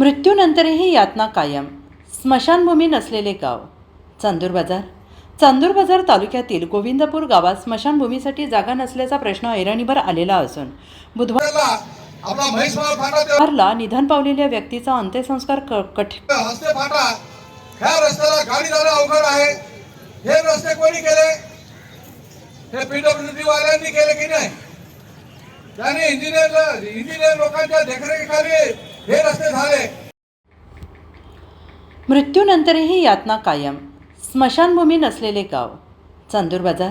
मृत्यूनंतरही यातना कायम. स्मशानभूमी नसलेले गाव. चांदूर बाजार. चांदूर बाजार तालुक्यातील गोविंदपूर गावात स्मशानभूमीसाठी जागा नसल्याचा प्रश्न ऐरणीवर आलेला असून बुधवारला निधन पावलेल्या व्यक्तीचा अंत्यसंस्कार क- कठ हस्ते फाटा. ह्या रस्त्याला गाडी जाणं अवघड आहे. हे रस्ते कोणी केले? हे पीडब्ल्यूडी वाल्यांनी केले की नाही? त्याने इंजिनियर इंजिनियर लोकांच्या देखरेखीखाली हे रस्ते झाले. मृत्यूनंतरही यातना कायम. स्मशानभूमी नसलेले गाव. चांदूर बाजार.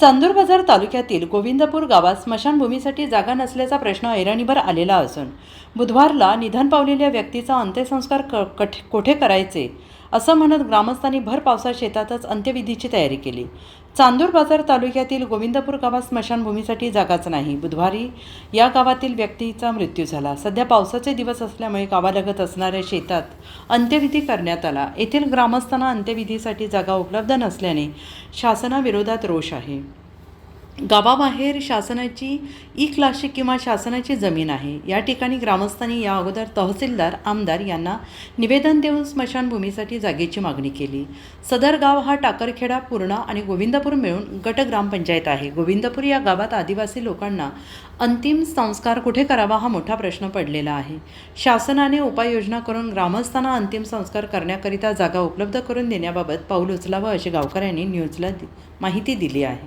चांदूर बाजार तालुक्यातील गोविंदपूर गावात स्मशानभूमीसाठी जागा नसल्याचा प्रश्न ऐरणीवर आलेला असून बुधवारला निधन पावलेल्या व्यक्तीचा अंत्यसंस्कार क कठ कोठे करायचे असं म्हणत ग्रामस्थांनी भर पावसात शेतातच अंत्यविधीची तयारी केली. चांदूर बाजार तालुक्यातील गोविंदपूर गावात स्मशानभूमीसाठी जागाच नाही. बुधवारी या गावातील व्यक्तीचा मृत्यू झाला. सध्या पावसाचे दिवस असल्यामुळे गावालगत असणाऱ्या शेतात अंत्यविधी करण्यात आला. येथील ग्रामस्थांना अंत्यविधीसाठी जागा उपलब्ध नसल्याने शासनाविरोधात रोष आहे. गावाबाहेर शासनाची ई क्लासची किंवा शासनाची जमीन आहे. या ठिकाणी ग्रामस्थांनी या अगोदर तहसीलदार आमदार यांना निवेदन देऊन स्मशानभूमीसाठी जागेची मागणी केली. सदर गाव हा टाकरखेडा पूर्णा आणि गोविंदपूर मिळून गट ग्रामपंचायत आहे. गोविंदपूर या गावात आदिवासी लोकांना अंतिम संस्कार कुठे करावा हा मोठा प्रश्न पडलेला आहे. शासनाने उपाययोजना करून ग्रामस्थांना अंतिम संस्कार करण्याकरिता जागा उपलब्ध करून देण्याबाबत पाऊल उचलावं अशी गावकऱ्यांनी न्यूजला दि- माहिती दिली आहे.